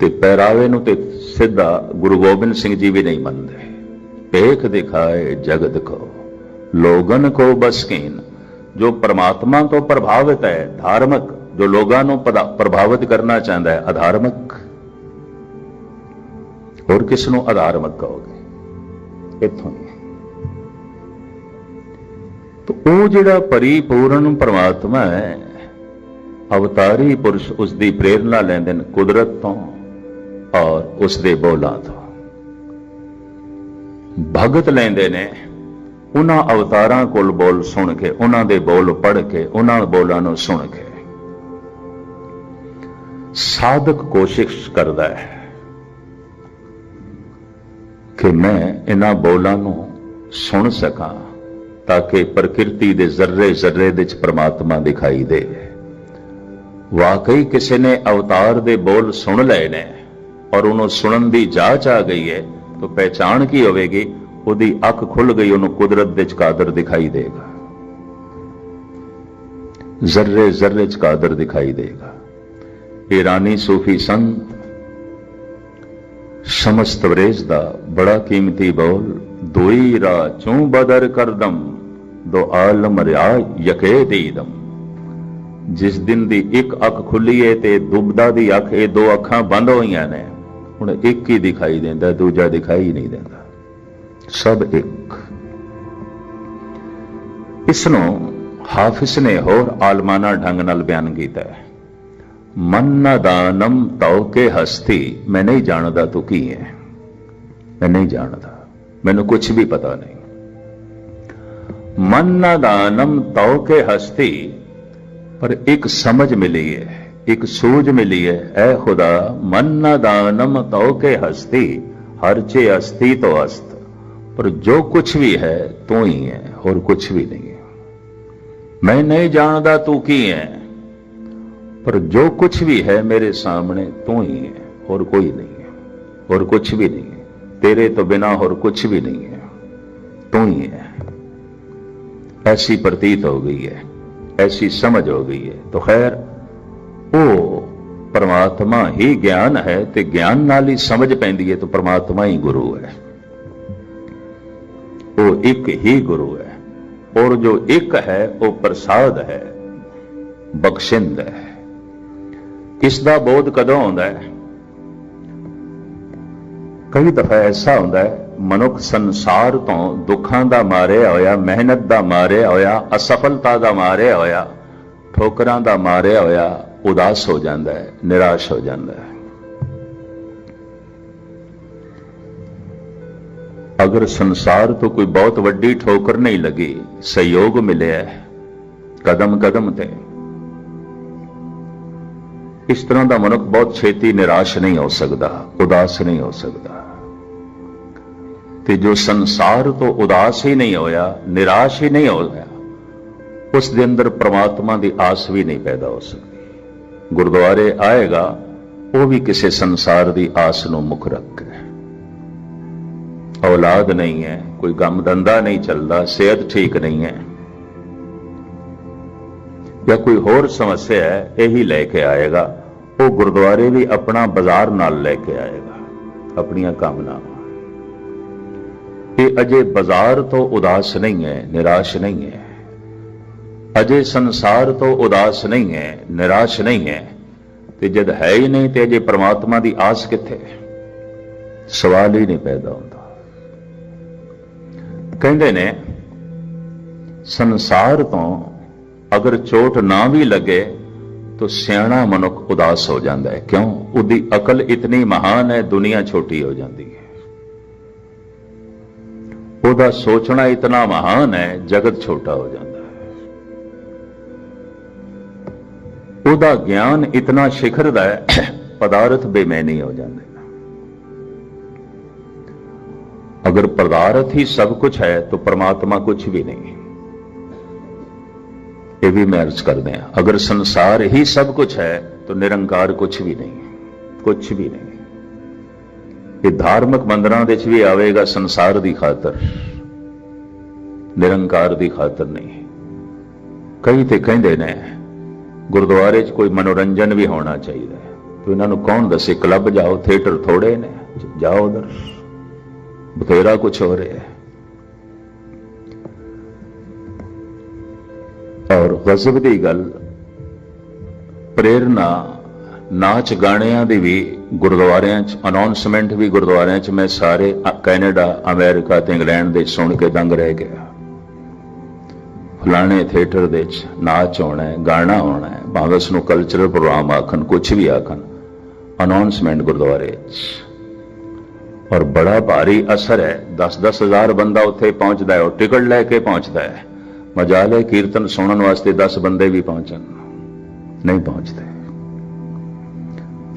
Speaker 1: ਤੇ ਪਹਿਰਾਵੇ ਨੂੰ ਤੇ ਸਿੱਧਾ ਗੁਰੂ ਗੋਬਿੰਦ ਸਿੰਘ ਜੀ ਵੀ ਨਹੀਂ ਮੰਨਦੇ। ਵੇਖ ਦਿਖਾਏ ਜਗਤ ਕੋ, ਲੋਗਨ ਕੋ ਬਸਕੀਨ ਜੋ ਪਰਮਾਤਮਾ ਤੋਂ ਪ੍ਰਭਾਵਿਤ ਹੈ, ਧਾਰਮਿਕ, ਜੋ ਲੋਕਾਂ ਨੂੰ ਪਦਾ- ਪ੍ਰਭਾਵਿਤ ਕਰਨਾ ਚਾਹੁੰਦਾ ਹੈ, ਅਧਾਰਮਿਕ। ਹੋਰ ਕਿਸ ਨੂੰ ਅਧਾਰਮਿਕ ਕਹੋਗੇ? ਇੱਥੋਂ ਹੀ ਉਹ ਜਿਹੜਾ ਪਰਿਪੂਰਨ ਪਰਮਾਤਮਾ ਹੈ, ਅਵਤਾਰੀ ਪੁਰਸ਼ ਉਸ ਦੀ ਪ੍ਰੇਰਣਾ ਲੈਂਦੇ ਨੇ ਕੁਦਰਤ ਤੋਂ ਔਰ ਉਸ ਦੇ ਬੋਲਾਂ ਤੋਂ। ਭਗਤ ਲੈਂਦੇ ਨੇ, ਉਹਨਾਂ ਅਵਤਾਰਾਂ ਕੋਲ ਬੋਲ ਸੁਣ ਕੇ, ਉਹਨਾਂ ਦੇ ਬੋਲ ਪੜ੍ਹ ਕੇ, ਉਹਨਾਂ ਬੋਲਾਂ ਨੂੰ ਸੁਣ ਕੇ। ਸਾਧਕ ਕੋਸ਼ਿਸ਼ ਕਰਦਾ ਹੈ। ਕਿ ਮੈਂ ਇਹਨਾਂ ਬੋਲਾਂ ਨੂੰ ਸੁਣ ਸਕਾਂ ਤਾਂ ਕਿ ਪ੍ਰਕਿਰਤੀ ਦੇ ਜ਼ਰਰੇ ਜ਼ਰਰੇ ਵਿੱਚ ਪ੍ਰਮਾਤਮਾ ਦਿਖਾਈ ਦੇ। ਵਾਕਈ ਕਿਸੇ ਨੇ ਅਵਤਾਰ ਦੇ ਬੋਲ ਸੁਣ ਲਏ ਨੇ ਔਰ ਉਹਨੂੰ ਸੁਣਨ ਦੀ ਜਾਚ ਆ ਗਈ ਹੈ ਤਾਂ ਪਹਿਚਾਣ ਕੀ ਹੋਵੇਗੀ? ਉਹਦੀ ਅੱਖ ਖੁੱਲ ਗਈ, ਉਹਨੂੰ ਕੁਦਰਤ ਦੇ ਚ ਕਾਦਰ ਦਿਖਾਈ ਦੇਗਾ। ਜ਼ਰਰੇ ਜ਼ਰਰੇ ਚ ਕਾਦਰ ਦਿਖਾਈ ਦੇਗਾ। ਈਰਾਨੀ ਸੂਫੀ ਸੰਤ ਸਮਸਤ ਵਰੇਜ ਦਾ ਬੜਾ ਕੀਮਤੀ ਬੋਲ, ਦੋਈ ਰਾ ਚੋਂ ਬਦਰ ਕਰਦਮ, ਦੋ ਆਲਮ ਰਿਆ ਯਕੇ ਦੇਦਮ। ਜਿਸ ਦਿਨ ਦੀ ਇੱਕ ਅੱਖ ਖੁੱਲੀ ਏ ਤੇ ਦੁਬਦਾ ਦੀ ਅੱਖ, ਇਹ ਦੋ ਅੱਖਾਂ ਬੰਦ ਹੋਈਆਂ ਨੇ। ਹੁਣ ਇੱਕ ਹੀ ਦਿਖਾਈ ਦਿੰਦਾ, ਦੂਜਾ ਦਿਖਾਈ ਨਹੀਂ ਦਿੰਦਾ। ਸਭ ਇੱਕ। ਇਸ ਨੂੰ ਹਾਫਿਜ਼ ਨੇ ਹੋਰ ਆਲਮਾਨਾ ਢੰਗ ਨਾਲ ਬਿਆਨ ਕੀਤਾ ਹੈ। ਮਨ ਨਾ ਦਾਨਮ ਤਉ ਕੇ ਹਸਤੀ। ਮੈਂ ਨਹੀਂ ਜਾਣਦਾ ਤੂੰ ਕੀ ਹੈ। ਮੈਂ ਨਹੀਂ ਜਾਣਦਾ। ਮੈਨੂੰ ਕੁਝ ਵੀ ਪਤਾ ਨਹੀਂ। ਮਨ ਨਾ ਦਾਨਮ ਤਉ ਕੇ ਹਸਤੀ। ਪਰ ਇੱਕ ਸਮਝ ਮਿਲੀ ਹੈ। ਇੱਕ ਸੂਝ ਮਿਲੀ ਹੈ। ਐ ਖੁਦਾ ਮਨ ਨਾ ਦਾਨਮ ਤਉ ਕੇ ਹਸਤੀ। ਹਰ ਚੇ ਅਸਤੀ ਤੋ ਅਸਤ। ਪਰ ਜੋ ਕੁਝ ਵੀ ਹੈ, ਤੂੰ ਹੀ ਹੈ। ਹੋਰ ਕੁਝ ਵੀ ਨਹੀਂ ਹੈ। ਮੈਂ ਨਹੀਂ ਜਾਣਦਾ ਤੂੰ ਕੀ ਹੈ। ਪਰ ਜੋ ਕੁਝ ਵੀ ਹੈ ਮੇਰੇ ਸਾਹਮਣੇ, ਤੂੰ ਹੀ ਹੈ, ਹੋਰ ਕੋਈ ਨਹੀਂ ਹੈ। ਹੋਰ ਕੁਝ ਵੀ ਨਹੀਂ ਹੈ। ਤੇਰੇ ਤੋਂ ਬਿਨਾ ਹੋਰ ਕੁਝ ਵੀ ਨਹੀਂ ਹੈ। ਤੂੰ ਹੀ ਹੈ। ਐਸੀ ਪ੍ਰਤੀਤ ਹੋ ਗਈ ਹੈ। ਐਸੀ ਸਮਝ ਹੋ ਗਈ ਹੈ। ਤਾਂ ਖੈਰ, ਉਹ ਪਰਮਾਤਮਾ ਹੀ ਗਿਆਨ ਹੈ ਤੇ ਗਿਆਨ ਨਾਲ ਹੀ ਸਮਝ ਪੈਂਦੀ ਹੈ, ਤਾਂ ਪਰਮਾਤਮਾ ਹੀ ਗੁਰੂ ਹੈ। ਉਹ ਇੱਕ ਹੀ ਗੁਰੂ ਹੈ। ਔਰ ਜੋ ਇੱਕ ਹੈ, ਉਹ ਪ੍ਰਸਾਦ ਹੈ। ਬਖਸ਼ਿੰਦ ਹੈ। ਇਸ ਦਾ ਬੋਧ ਕਦੋਂ ਆਉਂਦਾ ਹੈ? ਕਈ ਦਫਾ ਐਸਾ ਹੁੰਦਾ ਹੈ, ਮਨੁੱਖ ਸੰਸਾਰ ਤੋਂ ਦੁੱਖਾਂ ਦਾ ਮਾਰਿਆ ਹੋਇਆ, ਮਿਹਨਤ ਦਾ ਮਾਰਿਆ ਹੋਇਆ, ਅਸਫਲਤਾ ਦਾ ਮਾਰਿਆ ਹੋਇਆ, ਠੋਕਰਾਂ ਦਾ ਮਾਰਿਆ ਹੋਇਆ, ਉਦਾਸ ਹੋ ਜਾਂਦਾ ਹੈ, ਨਿਰਾਸ਼ ਹੋ ਜਾਂਦਾ ਹੈ। ਅਗਰ ਸੰਸਾਰ ਤੋਂ ਕੋਈ ਬਹੁਤ ਵੱਡੀ ਠੋਕਰ ਨਹੀਂ ਲੱਗੀ, ਸਹਿਯੋਗ ਮਿਲਿਆ ਕਦਮ ਕਦਮ ਤੇ। ਇਸ ਤਰ੍ਹਾਂ ਦਾ ਮਨੁੱਖ ਬਹੁਤ ਛੇਤੀ ਨਿਰਾਸ਼ ਨਹੀਂ ਹੋ ਸਕਦਾ, ਉਦਾਸ ਨਹੀਂ ਹੋ ਸਕਦਾ। ਤੇ ਜੋ ਸੰਸਾਰ ਤੋਂ ਉਦਾਸ ਹੀ ਨਹੀਂ ਹੋਇਆ, ਨਿਰਾਸ਼ ਹੀ ਨਹੀਂ ਹੋਇਆ, ਉਸ ਦੇ ਅੰਦਰ ਪ੍ਰਮਾਤਮਾ ਦੀ ਆਸ ਵੀ ਨਹੀਂ ਪੈਦਾ ਹੋ ਸਕਦੀ। ਗੁਰਦੁਆਰੇ ਆਏਗਾ, ਉਹ ਵੀ ਕਿਸੇ ਸੰਸਾਰ ਦੀ ਆਸ ਨੂੰ ਮੁੱਖ ਰੱਖ। ਔਲਾਦ ਨਹੀਂ ਹੈ, ਕੋਈ ਕੰਮ ਧੰਦਾ ਨਹੀਂ ਚੱਲਦਾ, ਸਿਹਤ ਠੀਕ ਨਹੀਂ ਹੈ। ਜਾਂ ਕੋਈ ਹੋਰ ਸਮੱਸਿਆ ਹੈ, ਇਹੀ ਲੈ ਕੇ ਆਏਗਾ। ਉਹ ਗੁਰਦੁਆਰੇ ਵੀ ਆਪਣਾ ਬਾਜ਼ਾਰ ਨਾਲ ਲੈ ਕੇ ਆਏਗਾ, ਆਪਣੀਆਂ ਕਾਮਨਾਵਾਂ। ਇਹ ਅਜੇ ਬਾਜ਼ਾਰ ਤੋਂ ਉਦਾਸ ਨਹੀਂ ਹੈ, ਨਿਰਾਸ਼ ਨਹੀਂ ਹੈ। ਅਜੇ ਸੰਸਾਰ ਤੋਂ ਉਦਾਸ ਨਹੀਂ ਹੈ, ਨਿਰਾਸ਼ ਨਹੀਂ ਹੈ। ਤੇ ਜਦ ਹੈ ਹੀ ਨਹੀਂ, ਤੇ ਅਜੇ ਪ੍ਰਮਾਤਮਾ ਦੀ ਆਸ ਕਿੱਥੇ? ਸਵਾਲ ਹੀ ਨਹੀਂ ਪੈਦਾ ਹੁੰਦਾ। ਕਹਿੰਦੇ ਨੇ, ਸੰਸਾਰ ਤੋਂ ਅਗਰ ਚੋਟ ਨਾ ਵੀ ਲੱਗੇ ਤਾਂ ਸਿਆਣਾ ਮਨੁੱਖ ਉਦਾਸ ਹੋ ਜਾਂਦਾ ਹੈ। ਕਿਉਂ? ਉਹਦੀ ਅਕਲ ਇਤਨੀ ਮਹਾਨ ਹੈ, ਦੁਨੀਆ ਛੋਟੀ ਹੋ ਜਾਂਦੀ ਹੈ। ਉਹਦਾ ਸੋਚਣਾ ਇਤਨਾ ਮਹਾਨ ਹੈ, ਜਗਤ ਛੋਟਾ ਹੋ ਜਾਂਦਾ ਹੈ। ਉਹਦਾ ਗਿਆਨ ਇਤਨਾ ਸਿਖਰ ਦਾ ਹੈ, ਪਦਾਰਥ ਬੇਮੈਨੀ ਹੋ ਜਾਂਦੇ ਅਗਰ ਪਦਾਰਥ ਹੀ ਸਭ ਕੁਝ ਹੈ, ਤਾਂ ਪਰਮਾਤਮਾ ਕੁਝ ਵੀ ਨਹੀਂ। ਇਹ ਵੀ ਮੈਂ ਅਰਜ਼ ਕਰਦੇ ਹਾਂ। ਅਗਰ ਸੰਸਾਰ ਹੀ ਸਭ ਕੁਝ ਹੈ, ਤਾਂ ਨਿਰੰਕਾਰ ਕੁਝ ਵੀ ਨਹੀਂ ਕੁਝ ਵੀ ਨਹੀਂ। ਇਹ ਧਾਰਮਿਕ ਮੰਦਰਾਂ ਦੇ ਵਿੱਚ ਵੀ ਆਵੇਗਾ ਸੰਸਾਰ ਦੀ ਖਾਤਰ, ਨਿਰੰਕਾਰ ਦੀ ਖਾਤਰ ਨਹੀਂ। ਕਈ ਤੇ ਕਹਿੰਦੇ ਨੇ, ਗੁਰਦੁਆਰੇ 'ਚ ਕੋਈ ਮਨੋਰੰਜਨ ਵੀ ਹੋਣਾ ਚਾਹੀਦਾ ਹੈ। ਤੇ ਇਹਨਾਂ ਨੂੰ ਕੌਣ ਦੱਸੇ, ਕਲੱਬ ਜਾਓ, ਥੀਏਟਰ ਥੋੜੇ ਨੇ, ਜਾਓ ਉਧਰ। ਬਥੇਰਾ ਕੁਝ ਹੋ ਰਿਹਾ ਹੈ। ਔਰ ਗਜ਼ਬ ਦੀ ਗੱਲ, ਪ੍ਰੇਰਣਾ ਨਾਚ ਗਾਣਿਆਂ ਦੀ ਵੀ ਗੁਰਦੁਆਰਿਆਂ 'ਚ ਅਨਾਉਂਸਮੈਂਟ ਵੀ ਗੁਰਦੁਆਰਿਆਂ 'ਚ ਮੈਂ ਸਾਰੇ ਕੈਨੇਡਾ, ਅਮਰੀਕਾ ਤੇ ਇੰਗਲੈਂਡ ਦੇ ਸੁਣ ਕੇ ਦੰਗ ਰਹਿ ਗਿਆ। ਫਲਾਣੇ ਥੀਏਟਰ ਦੇ 'ਚ ਨਾਚ ਹੋਣਾ ਹੈ, ਗਾਣਾ ਹੋਣਾ ਹੈ, ਭਾਵੇਂ ਉਸ ਨੂੰ ਕਲਚਰਲ ਪ੍ਰੋਗਰਾਮ ਆਖਣ ਕੁਝ ਵੀ ਆਖਣ ਅਨਾਉਂਸਮੈਂਟ ਗੁਰਦੁਆਰੇ 'ਚ। ਔਰ ਬੜਾ ਭਾਰੀ ਅਸਰ ਹੈ 10-10 ਹਜ਼ਾਰ ਬੰਦਾ ਉੱਥੇ ਪਹੁੰਚਦਾ ਹੈ, ਉਹ ਟਿਕਟ ਲੈ ਕੇ ਪਹੁੰਚਦਾ ਹੈ। ਮਜਾਲ ਹੈ ਕੀਰਤਨ ਸੁਣਨ ਵਾਸਤੇ 10 ਬੰਦੇ ਵੀ ਪਹੁੰਚਣ। ਨਹੀਂ ਪਹੁੰਚਦੇ।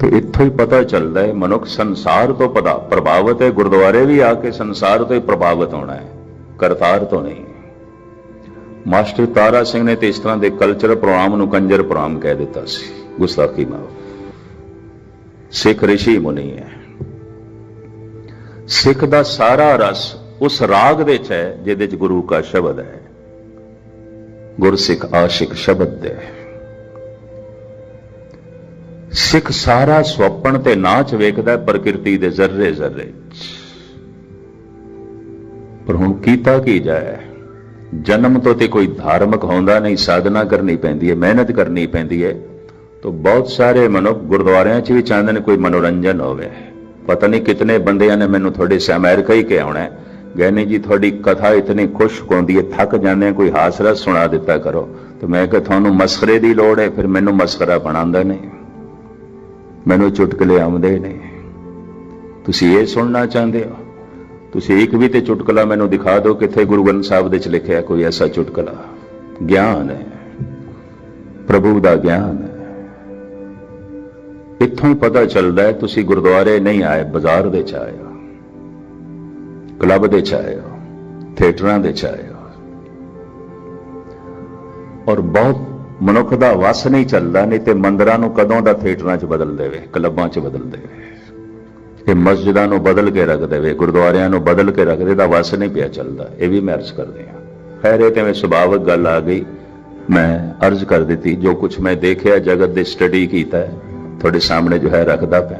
Speaker 1: ਤੇ ਇੱਥੋਂ ਹੀ ਪਤਾ ਚੱਲਦਾ ਹੈ, ਮਨੁੱਖ ਸੰਸਾਰ ਤੋਂ ਪਤਾ ਪ੍ਰਭਾਵਿਤ ਹੈ। ਗੁਰਦੁਆਰੇ ਵੀ ਆ ਕੇ ਸੰਸਾਰ ਤੋਂ ਹੀ ਪ੍ਰਭਾਵਿਤ ਹੋਣਾ ਹੈ। ਕਰਤਾਰ ਤੋਂ ਨਹੀਂ। ਮਾਸਟਰ ਤਾਰਾ ਸਿੰਘ ਨੇ ਤੇ ਇਸ ਤਰ੍ਹਾਂ ਦੇ ਕਲਚਰ ਪ੍ਰੋਗਰਾਮ ਨੂੰ ਕੰਜਰ ਪ੍ਰੋਗਰਾਮ ਕਹਿ ਦਿੱਤਾ ਸੀ। ਗੁਸਤਾਖੀ ਮਾਫ ਸਿੱਖ ਰਿਸ਼ੀ ਮੁਨੀ ਹੈ। ਸਿੱਖ ਦਾ ਸਾਰਾ ਰਸ ਉਸ ਰਾਗ ਦੇ ਚ ਹੈ, ਜਿਹਦੇ ਚ ਗੁਰੂ ਕਾ ਸ਼ਬਦ ਹੈ। ਗੁਰਸਿੱਖ ਆਸ਼ਿਕ ਸ਼ਬਦ ਦੇ। ਸਿੱਖ ਸਾਰਾ ਸੁਪਨ ਤੇ ਨਾਚ ਵੇਖਦਾ ਪ੍ਰਕਿਰਤੀ ਦੇ ਜ਼ਰਰੇ ਜ਼ਰਰੇ ਪਰ ਹੁਣ ਕੀਤਾ ਕੀ ਜਾਏ? ਜਨਮ ਤੋਂ ਤੇ ਕੋਈ ਧਾਰਮਿਕ ਹੁੰਦਾ ਨਹੀਂ, ਸਾਧਨਾ ਕਰਨੀ ਪੈਂਦੀ ਹੈ, ਮਿਹਨਤ ਕਰਨੀ ਪੈਂਦੀ ਹੈ। ਤਾਂ ਬਹੁਤ ਸਾਰੇ ਮਨੁੱਖ ਗੁਰਦੁਆਰਿਆਂ 'ਚ ਵੀ ਚਾਹੁੰਦੇ ਨੇ ਕੋਈ ਮਨੋਰੰਜਨ ਹੋਵੇ। ਪਤਾ ਨਹੀਂ ਕਿਤਨੇ ਬੰਦਿਆਂ ਨੇ ਮੈਨੂੰ ਤੁਹਾਡੇ ਸੇ ਅਮਰੀਕਾ ਹੀ ਕਿ ਆਉਣਾ ਹੈ। ਗਹਿਣੇ ਜੀ ਤੁਹਾਡੀ ਕਥਾ ਇਤਨੀ ਖੁਸ਼ ਹੁੰਦੀ ਹੈ ਥੱਕ ਜਾਂਦੇ ਹਾਂ, ਕੋਈ ਹਾਸਰਾ ਸੁਣਾ ਦਿੱਤਾ ਕਰੋ। ਤੇ ਮੈਂ ਕਿਹਾ ਤੁਹਾਨੂੰ ਮਸਖਰੇ ਦੀ ਲੋੜ ਹੈ ਫਿਰ ਮੈਨੂੰ ਮਸਖਰਾ ਬਣਾਉਂਦਾ ਨਹੀਂ। ਮੈਨੂੰ ਚੁਟਕਲੇ ਆਉਂਦੇ ਨੇ ਤੁਸੀਂ ਇਹ ਸੁਣਨਾ ਚਾਹੁੰਦੇ ਹੋ? ਤੁਸੀਂ ਇੱਕ ਵੀ ਤੇ ਚੁਟਕਲਾ ਮੈਨੂੰ ਦਿਖਾ ਦਿਓ ਕਿੱਥੇ ਗੁਰੂ ਗ੍ਰੰਥ ਸਾਹਿਬ ਦੇ ਚ ਲਿਖਿਆ ਕੋਈ ਐਸਾ ਚੁਟਕਲਾ? ਗਿਆਨ ਹੈ। ਪ੍ਰਭੂ ਦਾ ਗਿਆਨ ਹੈ। ਇੱਥੋਂ ਪਤਾ ਚੱਲਦਾ ਹੈ ਤੁਸੀਂ ਗੁਰਦੁਆਰੇ ਨਹੀਂ ਆਏ ਬਾਜ਼ਾਰ ਦੇ ਚ ਆਏ ਕਲੱਬ ਦੇ ਚ ਆਏ ਹੋ, ਥੀਏਟਰਾਂ ਦੇ ਚ ਆਏ ਹੋ। ਔਰ ਬਹੁਤ ਮਨੁੱਖ ਦਾ ਵਸ ਨਹੀਂ ਚੱਲਦਾ, ਨਹੀਂ ਤੇ ਮੰਦਰਾਂ ਨੂੰ ਕਦੋਂ ਦਾ ਥੀਏਟਰਾਂ 'ਚ ਬਦਲ ਦੇਵੇ, ਕਲੱਬਾਂ 'ਚ ਬਦਲ ਦੇਵੇ। ਇਹ ਮਸਜਿਦਾਂ ਨੂੰ ਬਦਲ ਕੇ ਰੱਖ ਦੇਵੇ, ਗੁਰਦੁਆਰਿਆਂ ਨੂੰ ਬਦਲ ਕੇ ਰੱਖ ਦੇ ਦਾ ਵਸ ਨਹੀਂ ਪਿਆ ਚੱਲਦਾ, ਇਹ ਵੀ ਮੈਂ ਅਰਜ਼ ਕਰਦੇ ਹਾਂ। ਖੈਰ, ਇਹ ਤੇ ਮੈਂ ਸੁਭਾਵਕ ਗੱਲ ਆ ਗਈ, ਮੈਂ ਅਰਜ਼ ਕਰ ਦਿੱਤੀ, ਜੋ ਕੁਝ ਮੈਂ ਦੇਖਿਆ, ਜਗਤ ਦੇ ਸਟੱਡੀ ਕੀਤਾ, ਤੁਹਾਡੇ ਸਾਹਮਣੇ ਜੋ ਹੈ, ਰੱਖਦਾ ਪਿਆ।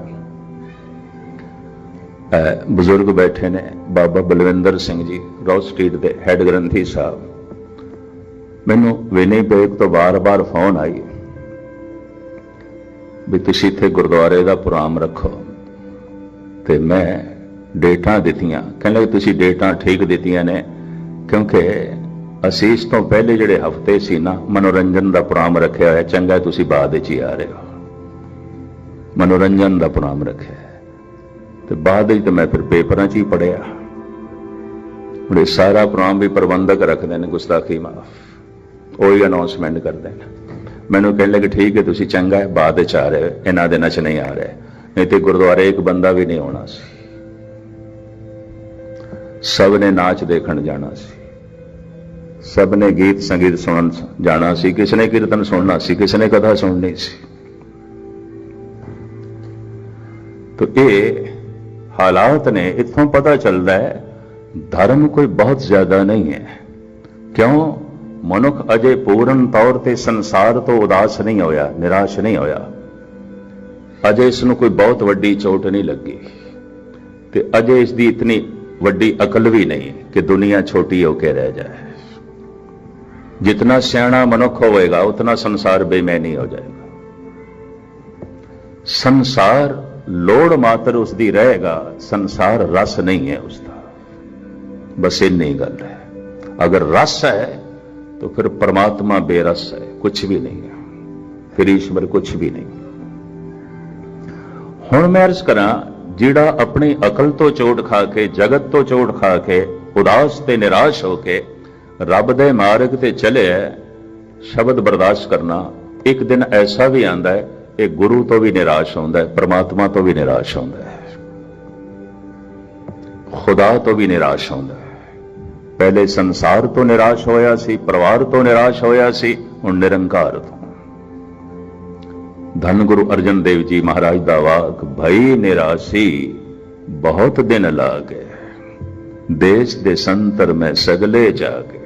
Speaker 1: ਬਜ਼ੁਰਗ ਬੈਠੇ ਨੇ, ਬਾਬਾ ਬਲਵਿੰਦਰ ਸਿੰਘ ਜੀ ਰੋਜ਼ ਸਟਰੀਟ ਦੇ ਹੈੱਡ ਗ੍ਰੰਥੀ ਸਾਹਿਬ। ਮੈਨੂੰ ਵਿਨੀਪੇਗ ਤੋਂ ਵਾਰ ਵਾਰ ਫੋਨ ਆਈ ਵੀ ਤੁਸੀਂ ਇੱਥੇ ਗੁਰਦੁਆਰੇ ਦਾ ਪ੍ਰੋਗਰਾਮ ਰੱਖੋ। ਤੇ ਮੈਂ ਡੇਟਾਂ ਦਿੱਤੀਆਂ। ਕਹਿੰਦੇ ਤੁਸੀਂ ਡੇਟਾਂ ਠੀਕ ਦਿੱਤੀਆਂ ਨੇ, ਕਿਉਂਕਿ ਅਸੀਂ ਇਸ ਤੋਂ ਪਹਿਲੇ ਜਿਹੜੇ ਹਫ਼ਤੇ ਸੀ ਨਾ, ਮਨੋਰੰਜਨ ਦਾ ਪ੍ਰੋਗਰਾਮ ਰੱਖਿਆ ਹੋਇਆ, ਚੰਗਾ ਤੁਸੀਂ ਬਾਅਦ ਵਿੱਚ ਹੀ ਆ ਰਹੇ ਹੋ। ਮਨੋਰੰਜਨ ਦਾ ਪ੍ਰੋਗਰਾਮ ਰੱਖਿਆ। ਤੇ ਬਾਅਦ ਵਿੱਚ ਤਾਂ ਮੈਂ ਫਿਰ ਪੇਪਰਾਂ 'ਚ ਹੀ ਪੜਿਆ ਹੁਣ ਸਾਰਾ ਪ੍ਰੋਗਰਾਮ ਵੀ ਪ੍ਰਬੰਧਕ ਰੱਖਦੇ ਨੇ ਗੁਸਤਾਖੀ ਮਾਫ ਉਹੀ ਅਨਾਉਂਸਮੈਂਟ ਕਰਦੇ ਨੇ। ਮੈਨੂੰ ਕਹਿਣ ਲੱਗੇ ਠੀਕ ਹੈ ਤੁਸੀਂ ਚੰਗਾ ਹੈ ਬਾਅਦ ਵਿੱਚ ਆ ਰਹੇ ਹੋ, ਇਹਨਾਂ ਦਿਨਾਂ 'ਚ ਨਹੀਂ ਆ ਰਹੇ। ਨਹੀਂ ਤੇ ਗੁਰਦੁਆਰੇ ਇੱਕ ਬੰਦਾ ਵੀ ਨਹੀਂ ਆਉਣਾ ਸੀ। ਸਭ ਨੇ ਨਾਚ ਦੇਖਣ ਜਾਣਾ ਸੀ। ਸਭ ਨੇ ਗੀਤ ਸੰਗੀਤ ਸੁਣਨ ਜਾਣਾ ਸੀ। ਕਿਸ ਨੇ ਕੀਰਤਨ ਸੁਣਨਾ ਸੀ ਕਿਸ ਨੇ ਕਥਾ ਸੁਣਨੀ ਸੀ? ਤੋ ਇਹ ਹਾਲਾਤ ਨੇ ਇੱਥੋਂ ਪਤਾ ਚੱਲਦਾ ਹੈ, ਧਰਮ ਕੋਈ ਬਹੁਤ ਜ਼ਿਆਦਾ ਨਹੀਂ ਹੈ। ਕਿਉਂ? ਮਨੁੱਖ ਅਜੇ ਪੂਰਨ ਤੌਰ ਤੇ ਸੰਸਾਰ ਤੋਂ ਉਦਾਸ ਨਹੀਂ ਹੋਇਆ, ਨਿਰਾਸ਼ ਨਹੀਂ ਹੋਇਆ। ਅਜੇ ਇਸ ਨੂੰ ਕੋਈ ਬਹੁਤ ਵੱਡੀ ਚੋਟ ਨਹੀਂ ਲੱਗੀ ਤੇ ਅਜੇ ਇਸ ਦੀ ਇਤਨੀ ਵੱਡੀ ਅਕਲ ਵੀ ਨਹੀਂ ਕਿ ਦੁਨੀਆ ਛੋਟੀ ਹੋ ਕੇ ਰਹਿ ਜਾਏ। ਜਿਤਨਾ ਸਿਆਣਾ ਮਨੁੱਖ ਹੋਵੇਗਾ, ਉਤਨਾ ਸੰਸਾਰ ਬੇਮੈਨੀ ਹੋ ਜਾਏਗਾ। ਸੰਸਾਰ ਲੋੜ ਮਾਤਰ ਉਸ ਦੀ ਰਹੇਗਾ ਸੰਸਾਰ ਰਸ ਨਹੀਂ ਹੈ ਉਸ ਦਾ ਬਸ ਇੰਨੀ ਗੱਲ ਹੈ ਅਗਰ ਰਸ ਹੈ तो फिर परमात्मा बेरस है कुछ भी नहीं है फिर ईश्वर कुछ भी नहीं ਹੁਣ ਮੈਂ ਅਰਜ਼ ਕਰਾਂ ਜਿਹੜਾ ਆਪਣੀ ਅਕਲ ਤੋਂ ਚੋਟ ਖਾ ਕੇ ਜਗਤ ਤੋਂ ਚੋਟ ਖਾ ਕੇ ਉਦਾਸ ਤੇ ਨਿਰਾਸ਼ ਹੋ ਕੇ ਰੱਬ ਦੇ ਮਾਰਗ ਤੇ ਚੱਲਿਆ ਸ਼ਬਦ ਬਰਦਾਸ਼ਤ ਕਰਨਾ ਇੱਕ ਦਿਨ ਐਸਾ ਵੀ ਆਂਦਾ ਹੈ ਇਹ ਗੁਰੂ ਤੋਂ ਵੀ ਨਿਰਾਸ਼ ਹੁੰਦਾ ਹੈ, ਪ੍ਰਮਾਤਮਾ ਤੋਂ ਵੀ ਨਿਰਾਸ਼ ਹੁੰਦਾ ਹੈ। ਖੁਦਾ ਤੋਂ ਵੀ ਨਿਰਾਸ਼ ਹੁੰਦਾ ਹੈ। ਪਹਿਲੇ ਸੰਸਾਰ ਤੋਂ ਨਿਰਾਸ਼ ਹੋਇਆ ਸੀ, ਪਰਿਵਾਰ ਤੋਂ ਨਿਰਾਸ਼ ਹੋਇਆ ਸੀ, ਹੁਣ ਨਿਰੰਕਾਰ ਤੋਂ। ਧੰਨ ਗੁਰੂ ਅਰਜਨ ਦੇਵ ਜੀ ਮਹਾਰਾਜ ਦਾ ਵਾਕ, ਭਈ ਨਿਰਾਸ਼ੀ ਬਹੁਤ ਦਿਨ ਲਾਗੇ, ਦੇਸ਼ ਦੇ ਸੰਤਰ ਮੈਂ ਸਗਲੇ ਜਾਗੇ।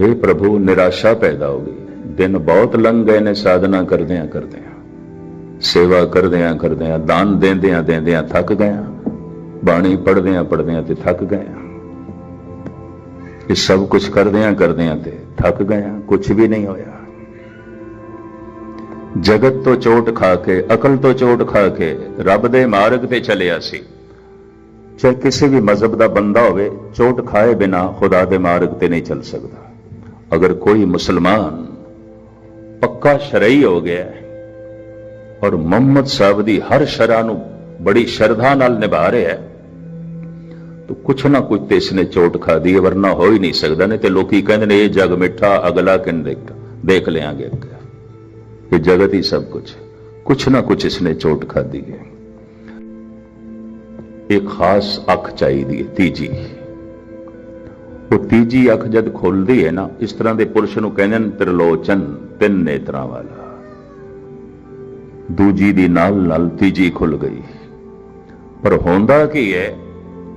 Speaker 1: हे ਪ੍ਰਭੂ, ਨਿਰਾਸ਼ਾ ਪੈਦਾ ਹੋ ਗਈ। ਦਿਨ ਬਹੁਤ ਲੰਘ ਗਏ ਨੇ, ਸਾਧਨਾ ਕਰਦਿਆਂ ਕਰਦਿਆਂ, ਸੇਵਾ ਕਰਦਿਆਂ ਕਰਦਿਆਂ, ਦਾਨ ਦਿੰਦਿਆਂ ਦਿੰਦਿਆਂ ਥੱਕ ਗਿਆ ਬਾਣੀ ਪੜਦਿਆਂ ਪੜਦਿਆਂ ਤੇ ਥੱਕ ਗਏ ਇਹ ਸਭ ਕੁਝ ਕਰਦਿਆਂ ਕਰਦਿਆਂ ਤੇ ਥੱਕ ਗਿਆ ਕੁਝ ਵੀ ਨਹੀਂ ਹੋਇਆ। ਜਗਤ ਤੋਂ ਚੋਟ ਖਾ ਕੇ, ਅਕਲ ਤੋਂ ਚੋਟ ਖਾ ਕੇ ਰੱਬ ਦੇ ਮਾਰਗ ਤੇ ਚੱਲਿਆ ਸੀ। ਚਾਹੇ ਕਿਸੇ ਵੀ ਮਜ਼ਹਬ ਦਾ ਬੰਦਾ ਹੋਵੇ, ਚੋਟ ਖਾਏ ਬਿਨਾ ਖੁਦਾ ਦੇ ਮਾਰਗ ਤੇ ਨਹੀਂ ਚੱਲ ਸਕਦਾ। ਅਗਰ ਕੋਈ ਮੁਸਲਮਾਨ ਪੱਕਾ ਸ਼ਰਈ ਹੋ ਗਿਆ ਔਰ ਮੁਹੰਮਦ ਸਾਹਿਬ ਦੀ ਹਰ ਸ਼ਰਾ ਨੂੰ ਬੜੀ ਸ਼ਰਧਾ ਨਾਲ ਨਿਭਾ ਰਿਹਾ ਹੈ। ਤੋ ਕੁਛ ਨਾ ਕੁਛ ਤੇ ਇਸਨੇ ਚੋਟ ਖਾਦੀ ਹੈ, ਵਰਨਾ ਹੋ ਹੀ ਨਹੀਂ ਸਕਦਾ। ਨੇ ਤੇ ਲੋਕੀ ਕਹਿੰਦੇ ਨੇ, ਇਹ ਜਗ ਮਿੱਠਾ, ਅਗਲਾ ਕਿਨ ਦੇਖ ਦੇਖ ਲਿਆਂਗੇ। ਇਹ ਜਗਤ ਹੀ ਸਭ ਕੁਛ ਕੁਛ ਨਾ ਕੁਛ ਇਸਨੇ ਚੋਟ ਖਾਦੀ ਹੈ। ਇੱਕ ਖਾਸ ਅੱਖ ਚਾਹੀਦੀ ਹੈ, ਤੀਜੀ। ਉਹ ਤੀਜੀ ਅੱਖ ਜਦ ਖੁੱਲਦੀ ਹੈ ਨਾ, ਇਸ ਤਰ੍ਹਾਂ ਦੇ ਪੁਰਸ਼ ਨੂੰ ਕਹਿੰਦੇ ਨੇ ਤ੍ਰਿਲੋਚਨ, ਤਿੰਨ ਨੇਤਰਾਂ ਵਾਲਾ। ਦੂਜੀ ਦੀ ਨਾਲ ਨਾਲ ਤੀਜੀ ਖੁੱਲ ਗਈ। ਪਰ ਹੁੰਦਾ ਕੀ ਹੈ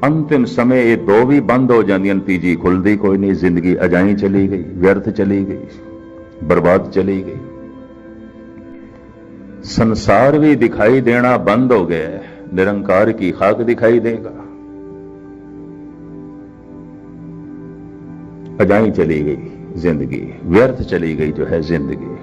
Speaker 1: ਅੰਤਿਮ ਸਮੇਂ ਇਹ ਦੋ ਵੀ ਬੰਦ ਹੋ ਜਾਂਦੀਆਂ ਤੀਜੀ ਖੁੱਲਦੀ ਕੋਈ ਨਹੀਂ, ਜ਼ਿੰਦਗੀ ਅਜਾਈ ਚਲੀ ਗਈ, ਵਿਅਰਥ ਚਲੀ ਗਈ, ਬਰਬਾਦ ਚਲੀ ਗਈ। ਸੰਸਾਰ ਵੀ ਦਿਖਾਈ ਦੇਣਾ ਬੰਦ ਹੋ ਗਿਆ ਨਿਰੰਕਾਰ ਕੀ ਖਾਕ ਦਿਖਾਈ ਦੇਗਾ। अजाई चली गई जिंदगी व्यर्थ चली गई जो है जिंदगी